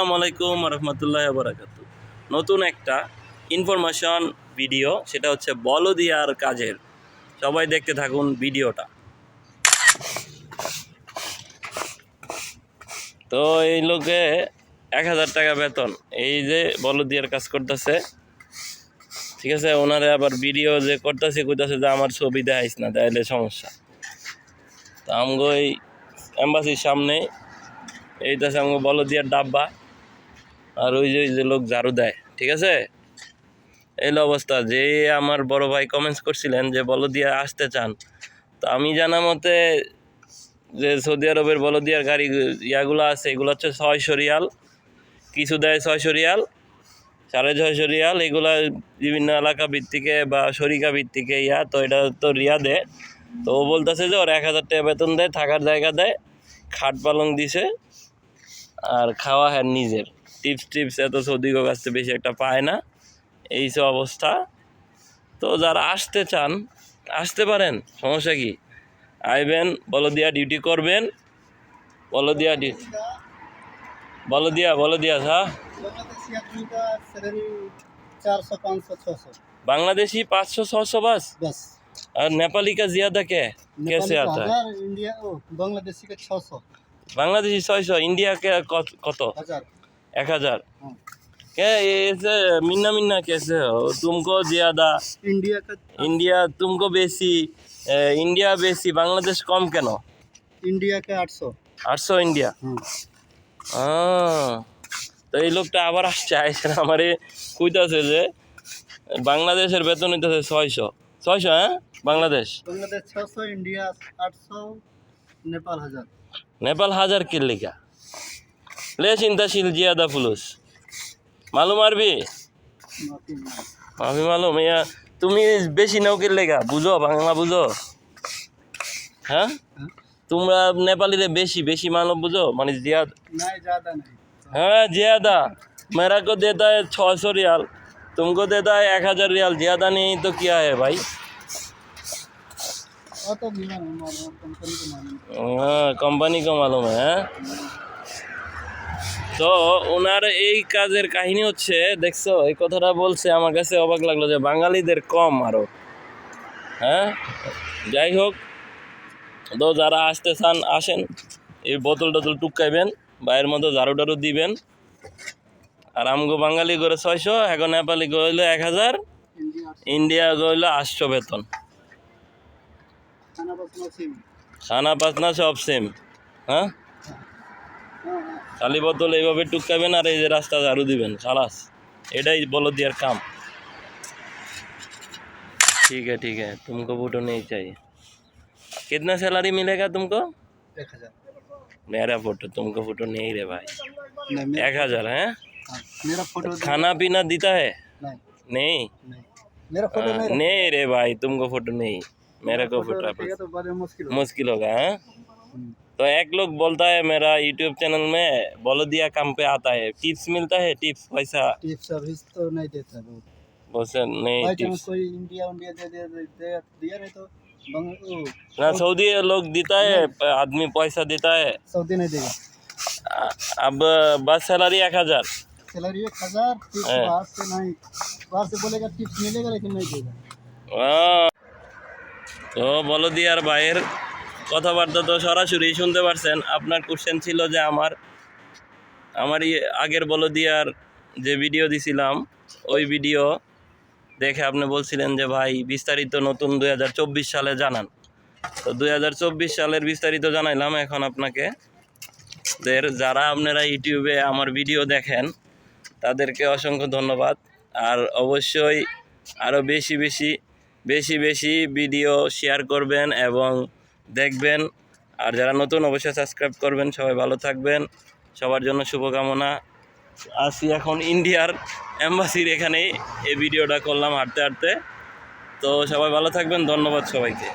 আসসালামু আলাইকুম রহমতুল্লাহ বারাকাত নতুন একটা ইনফরমেশন ভিডিও সেটা হচ্ছে বলদিয়ার কাজের। সবাই দেখতে থাকুন ভিডিওটা তো এই লোকে এক হাজার টাকা বেতন, এই যে বলদিয়ার কাজ করতেছে। ঠিক আছে, ওনারে আবার ভিডিও যে করতেছে, কইতাছে যে আমার ছবি দেখাইস না, তাইলে সমস্যা। তো আমগো এই এম্বাসির সামনে এইটাছে আমাকে বলদিয়ার ডাব্বা। আর ওই যে ওই যে লোক ঝাড়ু দেয়, ঠিক আছে? এই অবস্থা। যে আমার বড় ভাই কমেন্টস করছিলেন যে, বলদিয়া আসতে চান। তো আমি জানা মতে যে, সৌদি আরবের বলদিয়ার গাড়ি ইয়াগুলো আছে, এগুলো হচ্ছে ছয়শো রিয়াল। কিছু দেয় ছয়শো রিয়াল, সাড়ে ছয়শো রিয়াল। এগুলা বিভিন্ন এলাকা ভিত্তিকে বা শরিকা ভিত্তিকে ইয়া, তো এটা তো রিয়া দেয় তো ও বলতেছে যে, ওর এক হাজার টাকা বেতন দেয়, থাকার জায়গা দেয়, খাট পালং দিছে, আর খাওয়া হ্যাঁ নিজের। টিপস টিপস এত সৌদি কাছ থেকে বেশি একটা পায় না এই সব অবস্থা তো যারা আসতে চান আসতে পারেন সমস্যা কি আইবেন বলদিয়া ডিউটি করবেন বলদিয়া ডি বলদিয়া বলদিয়া হ্যাঁ बांग्लादेशी आदमी का सैलरी चार सौ पाँच सौ छः सौ बांग्लादेशी पाँच सौ छः सौ बस बस और नेपाली का ज़्यादा क्या है कैसे नेपाली का आता है हजार इंडिया ओ बांग्लादेशी का छः सौ बांग्लादेशी छः सौ इंडिया के कत कत हजार एक हजार हाँ क्या ऐसे मिन्ना मिन्ना कैसे हो तुमको ज़्यादा इंडिया का इंडिया तुमको बेसी ए, इंडिया बेसी बांग्लादेश कम কেন इंडिया का आठ सौ আটশো ইন্ডিয়া हाँ আহ, তো এই লোকটা আবার আসছে আইসে আমারে কইতাছে যে বাংলাদেশের বেতন হইতেছে ছয়শো ছয়শো হ্যাঁ বাংলাদেশ बांग्लादेश छः सौ इंडिया आठ सौ नेपाल हजार নেপাল হাজার কিল্লিকা লে চিন্তাশীল জিয়াদা ফুলুস মালুম আরবি माफी नहीं। আমি মালুম ইয়া তুমি বেশি নাও কিল্লিকা বুঝো বাংলা বুঝো হ্যাঁ हाँ? তোমরা নেপালিরে বেশি বেশি মালুম বুঝো মানে জিয়াদ नहीं ज़्यादा नहीं हाँ ज्यादा मेरा को देता है छः सौ रियाल तुमको देता है एक हज़ार रियाल ज़्यादा नहीं तो क्या है भाई वो तो बिना नहीं मालूम कंपनी को मालूम हाँ তো ওনার এই কাজের কাহিনী হচ্ছে দেখছ এই কথাটা বলছে আমার কাছে অবাক লাগল যে বাঙালিদের কম আরও হ্যাঁ? যাই হোক তো যারা আসতে চান আসেন। এই বোতল টোতল টুকাইবেন বাইরের মতো ঝাড়ু টাড়ু দিবেন। আর আমগো বাঙালি করে ছয়শো এখন নেপালি গইলো এক হাজার ইন্ডিয়া গইলো আটশো বেতন। খানা পাতনা সব সেম হ্যাঁ? খালি বোতল এইভাবে টুকাবেন আর এই যে রাস্তা ঝাড়ু দিবেন খালাস এটাই বলো দিয়ার কাম ठीक है ठीक है तुमको फोटो नहीं चाहिए कितना सैलरी मिलेगा तुमको एक हजार मेरा फोटो तुमको फोटो नहीं रे भाई नहीं मेरा एक हजार है हाँ, मेरा फोटो खाना पीना देता है नहीं नहीं नहीं मेरा फोटो हाँ, नहीं नहीं रे भाई तुमको फोटो नहीं मेरे को फोटो रखेगा तो बड़े मुश्किल हो मुश्किल होगा हैं हम्म। तो एक लोग बोलता है मेरा यूट्यूब चैनल में बोल दिया कम पे आता है। टिप्स मिलता है? टिप्स पैसा? टिप्स सर्विस तो नहीं देता वो बहुत। से नहीं टिप्स कोई इंडिया इंडिया दे दे दे दिया नहीं तो ना सऊदी लोग देता है आदमी पैसा देता है। सऊदी नहीं देगा। अब बस सैलरी एक हज़ार। सैलरी एक हज़ार हाँ। बाहर से नहीं। बाहर से बोलेगा टिप्स मिलेगा लेकिन नहीं देगा। हाँ। तो बोलो दिया यार बाहर কথাবার্তা তো সরাসরি শুনতে পারছেন। আপনার কোশ্চেন ছিল যে আমার আমার ইয়ে আগের বলো দিয়ার যে ভিডিও দিছিলাম, ওই ভিডিও দেখে আপনি বলছিলেন যে, ভাই, বিস্তারিত নতুন দুই হাজার চব্বিশ সালে জানান। তো দুই হাজার চব্বিশ সালের বিস্তারিত জানাইলাম এখন আপনাকে। দের, যারা আপনারা ইউটিউবে আমার ভিডিও দেখেন, তাদেরকে অসংখ্য ধন্যবাদ। আর অবশ্যই আরও বেশি বেশি বেশি বেশি ভিডিও শেয়ার করবেন এবং দেখবেন। আর যারা নতুন অবশ্যই সাবস্ক্রাইব করবেন। সবাই ভালো থাকবেন। সবার জন্য শুভকামনা। আসি এখন ইন্ডিয়ার অ্যাম্বাসির এখানেই। এই ভিডিওটা করলাম হাঁটতে হাঁটতে। তো সবাই ভালো থাকবেন। ধন্যবাদ সবাইকে।